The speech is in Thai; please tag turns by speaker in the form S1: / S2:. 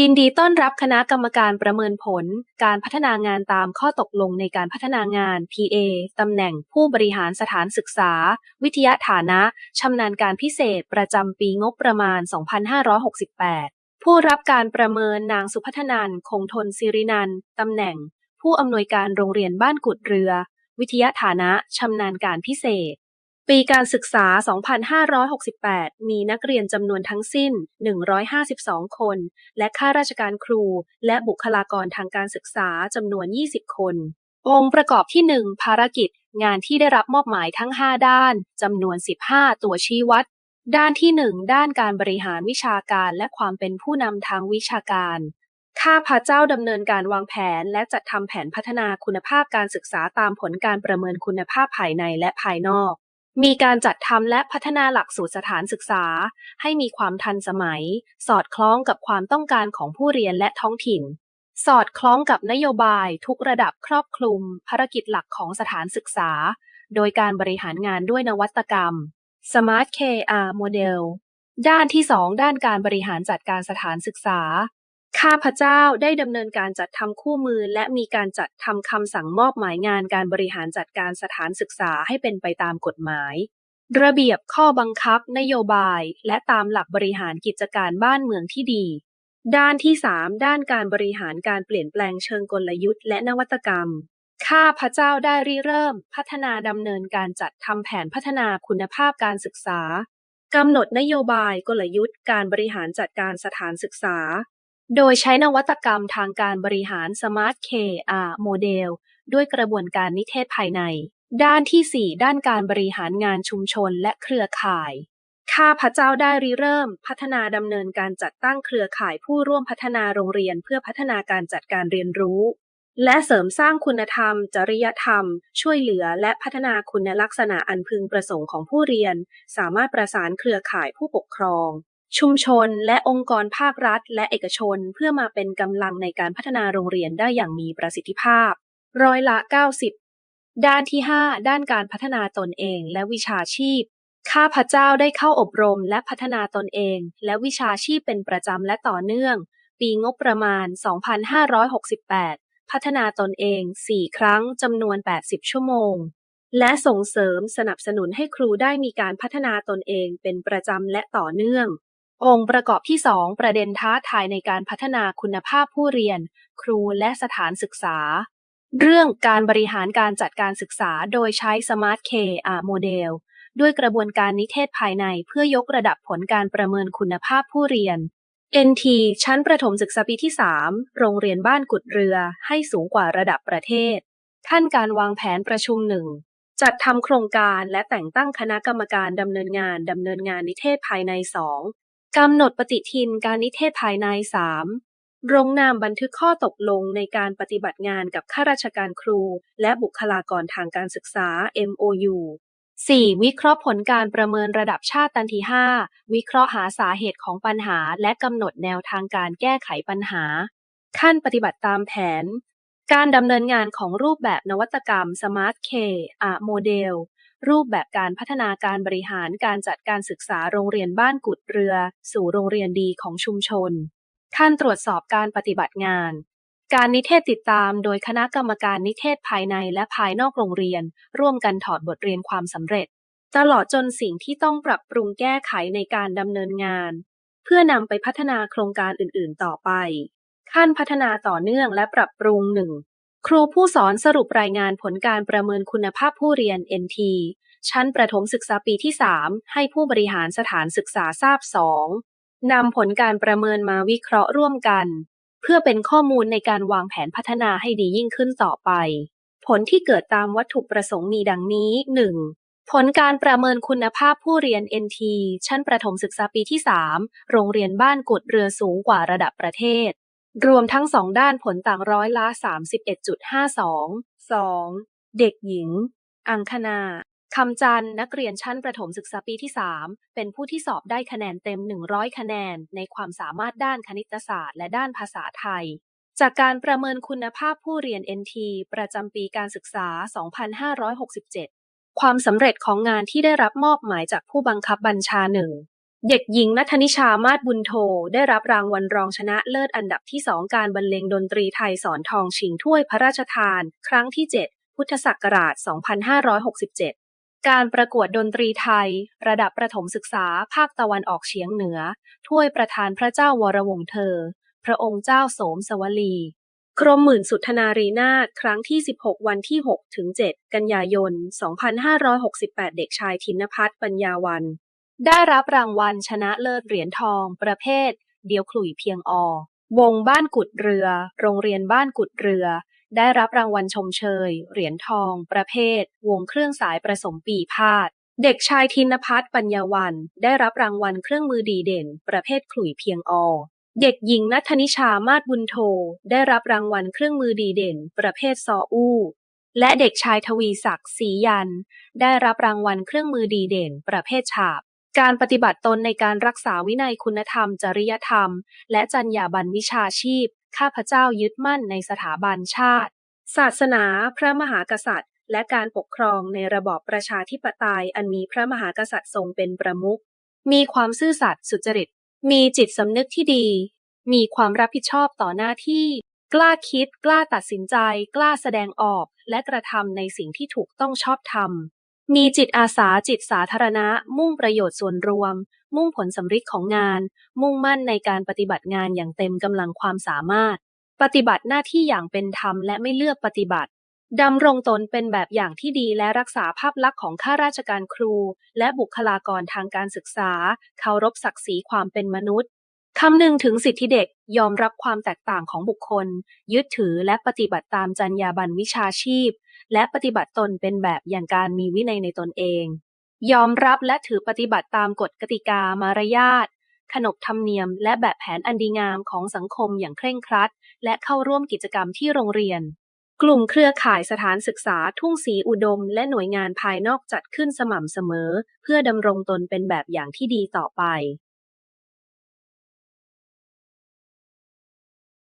S1: ยินดีต้อนรับคณะกรรมการประเมินผล การพัฒนางานตามข้อตกลงในการพัฒนางาน PA ตำแหน่งผู้บริหารสถานศึกษา วิทยาฐานะ ชำนาญการพิเศษประจำปีงบประมาณ 2568 ผู้รับการประเมินนางสุพัฒนันคงทนสิรินันตำแหน่ง ผู้อำนวยการโรงเรียนบ้านกุดเรือ วิทยาฐานะ ชำนาญการพิเศษ ปีการศึกษา 2568 มีนักเรียนจำนวนทั้งสิ้น 152 คน และข้าราชการครู และบุคลากรทางการศึกษาจำนวน 20 คน องค์ประกอบที่ 1 ภารกิจ งานที่ได้รับมอบหมายทั้ง 5 ด้านจำนวน 15 ตัวชี้วัด ด้านที่ 1 ด้านการบริหารวิชาการและความเป็นผู้นำทางวิชาการข้าพเจ้าดำเนินการวางแผนและจัดทำแผนพัฒนาคุณภาพการศึกษาตามผลการประเมินคุณภาพภายในและภายนอก มีการจัดทำและพัฒนาหลักสูตรสถานศึกษา ให้มีความทันสมัย สอดคล้องกับความต้องการของผู้เรียนและท้องถิ่น สอดคล้องกับนโยบายทุกระดับครอบคลุม ภารกิจหลักของสถานศึกษา โดยการบริหารงานด้วยนวัตกรรม Smart KR Model ด้านที่ 2 ด้านการบริหารจัดการสถานศึกษา ข้าพเจ้าได้ดำเนินการจัดทำคู่มือ และมีการจัดทำคำสั่งมอบหมายงานการบริหารจัดการสถานศึกษาให้เป็นไปตามกฎหมาย ระเบียบข้อบังคับ นโยบาย และตามหลักบริหารกิจการบ้านเมืองที่ดี ด้านที่ 3 ด้านการบริหารการเปลี่ยนแปลงเชิงกลยุทธ์และนวัตกรรม ข้าพเจ้าได้ริเริ่ม พัฒนาดำเนินการจัดทำแผนพัฒนาคุณภาพการศึกษากำหนดนโยบายกลยุทธ์ การบริหารจัดการสถานศึกษา โดยใช้นวัตกรรมทางการบริหาร Smart KR Model ด้วยกระบวนการนิเทศภายใน ด้านที่ 4 ด้านการบริหารงานชุมชนและเครือข่าย ข้าพเจ้าได้ริเริ่ม พัฒนาดำเนินการจัดตั้งเครือข่ายผู้ร่วมพัฒนาโรงเรียนเพื่อพัฒนาการจัดการเรียนรู้ และเสริมสร้างคุณธรรม จริยธรรม ช่วยเหลือและพัฒนาคุณลักษณะอันพึงประสงค์ของผู้เรียน สามารถประสานเครือข่ายผู้ปกครอง ชุมชนและองค์กรภาครัฐ และเอกชนเพื่อมาเป็นกำลังในการพัฒนาโรงเรียนได้อย่างมีประสิทธิภาพ ร้อยละ 90 ด้านที่ 5 ด้านการพัฒนาตนเองและวิชาชีพ ข้าพเจ้าได้เข้าอบรมและพัฒนาตนเอง และวิชาชีพเป็นประจำและต่อเนื่อง ปีงบประมาณ 2568 พัฒนาตนเอง 4 ครั้งจำนวน 80 ชั่วโมงและส่งเสริมสนับสนุนให้ครูได้มีการพัฒนาตนเองเป็นประจำและต่อเนื่อง องค์ประกอบที่ 2 ประเด็นท้าทายในการพัฒนาคุณภาพผู้เรียน ครูและสถานศึกษา เรื่องการบริหารการจัดการศึกษาโดยใช้ Smart KR Model ด้วยกระบวนการนิเทศภายในเพื่อยกระดับผลการประเมินคุณภาพผู้เรียน NT ชั้นประถมศึกษาปีที่ 3 โรงเรียนบ้านกุดเรือให้สูงกว่าระดับประเทศท่านการวางแผนประชุมหนึ่งจัดทำโครงการและแต่งตั้งคณะกรรมการดำเนินงานดำเนินงานนิเทศภายใน 2 กำหนดปฏิทินการนิเทศภายใน3ลงนามบันทึกข้อตกลงในการปฏิบัติงานกับข้าราชการครู และบุคลากรทางการศึกษา MOU 4. วิเคราะห์ผลการประเมินระดับชาติตันที5วิเคราะห์หาสาเหตุของปัญหา และกำหนดแนวทางการแก้ไขปัญหา ขั้นปฏิบัติตามแผน การดำเนินงานของรูปแบบนวัตกรรม Smart K R Model รูปแบบการพัฒนาการบริหารการจัดการศึกษาโรงเรียนบ้านกุดเรือ สู่โรงเรียนดีของชุมชน ขั้นตรวจสอบการปฏิบัติงาน การนิเทศติดตามโดยคณะกรรมการนิเทศภายในและภายนอกโรงเรียน ร่วมกันถอดบทเรียนความสำเร็จ ตลอดจนสิ่งที่ต้องปรับปรุงแก้ไขในการดำเนินงาน เพื่อนำไปพัฒนาโครงการอื่น ๆ ต่อไป ขั้นพัฒนาต่อเนื่องและปรับปรุงหนึ่ง ครูผู้สอนสรุปรายงานผลการประเมินคุณภาพผู้เรียน NT ชั้นประถมศึกษาปีที่ 3 ให้ผู้บริหารสถานศึกษาทราบ 2. นำผลการประเมินมาวิเคราะห์ร่วมกัน เพื่อเป็นข้อมูลในการวางแผนพัฒนาให้ดียิ่งขึ้นต่อไป ผลที่เกิดตามวัตถุประสงค์มีดังนี้ 1. ผลการประเมินคุณภาพผู้เรียน NT ชั้นประถมศึกษาปีที่ 3 โรงเรียนบ้านกุดเรือสูงกว่าระดับประเทศ รวมทั้งสองด้านผลต่างร้อยละ 31.52 2. เด็กหญิง อังคณาคำจันนักเรียนชั้นประถมศึกษาปีที่ 3 เป็นผู้ที่สอบได้คะแนนเต็ม 100 คะแนน ในความสามารถด้านคณิตศาสตร์และด้านภาษาไทย จากการประเมินคุณภาพผู้เรียน NT ประจำปีการศึกษา 2567 ความสำเร็จของงานที่ได้รับมอบหมายจากผู้บังคับบัญชาหนึ่ง เด็กหญิงนัทนิชามาศบุญโท ได้รับรางวัลรองชนะเลิศอันดับที่2การบรรเลงดนตรีไทยสอนทองชิงถ้วยพระราชทาน ครั้งที่ 7 พุทธศักราช 2567 การประกวดดนตรีไทย ระดับประถมศึกษาภาคตะวันออกเฉียงเหนือ ถ้วยประธานพระเจ้าวรวงเธอ พระองค์เจ้าโสมสวลี กรมหมื่นสุทนารีนาถครั้งที่ 16 วันที่ 6 ถึง 7 กันยายน 2568 เด็กชายธินพัฒน์ปัญญาวัน ได้รับรางวัลชนะเลิศเหรียญทอง ประเภท เดียวขลุ่ยเพียงอ วงบ้านกุดเรือ โรงเรียนบ้านกุดเรือ ได้รับรางวัลชมเชย เหรียญทอง ประเภท วงเครื่องสายประสมปีพาด เด็กชายธินพัฒน์ปัญญาวัน ได้รับรางวัลเครื่องมือดีเด่น ประเภทขลุ่ยเพียงอ เด็กหญิงนัทนิชามาศบุญโท ได้รับรางวัลเครื่องมือดีเด่น ประเภทซออู้และเด็กชายทวีศักดิ์ศรียัน ได้รับรางวัลเครื่องมือดีเด่น ประเภทฉาบ การปฏิบัติตนในการรักษาวินัยคุณธรรม จริยธรรม และจรรยาบรรณวิชาชีพ ข้าพเจ้ายึดมั่นในสถาบันชาติ ศาสนา พระมหากษัตริย์ และการปกครองในระบอบประชาธิปไตยอันมีพระมหากษัตริย์ทรงเป็นประมุข มีความซื่อสัตย์สุจริต มีจิตสำนึกที่ดี มีความรับผิดชอบต่อหน้าที่ กล้าคิด กล้าตัดสินใจ กล้าแสดงออก และกระทำในสิ่งที่ถูกต้องชอบธรรม มีจิตอาสาจิตสาธารณะ มุ่งประโยชน์ส่วนรวม มุ่งผลสำฤทธิ์ของงาน มุ่งมั่นในการปฏิบัติงานอย่างเต็มกำลังความสามารถ ปฏิบัติหน้าที่อย่างเป็นธรรมและไม่เลือกปฏิบัติดำรงตนเป็นแบบอย่างที่ดีและรักษาภาพลักษณ์ของข้าราชการครู และบุคลากรทางการศึกษา เคารพศักดิ์ศรีความเป็นมนุษย์คำนึงถึงสิทธิเด็กยอมรับความแตกต่างของบุคคล ยึดถือและปฏิบัติตามจรรยาบรรณวิชาชีพ และปฏิบัติตนเป็นแบบอย่างการมีวินัยในตนเอง ยอมรับและถือปฏิบัติตามกฎกติกามารยาทขนบธรรมเนียม และแบบแผนอันดีงามของสังคมอย่างเคร่งครัด และเข้าร่วมกิจกรรมที่โรงเรียน กลุ่มเครือข่ายสถานศึกษาทุ่งศรีอุดม และหน่วยงานภายนอกจัดขึ้นสม่ำเสมอ เพื่อดำรงตนเป็นแบบอย่างที่ดีต่อไป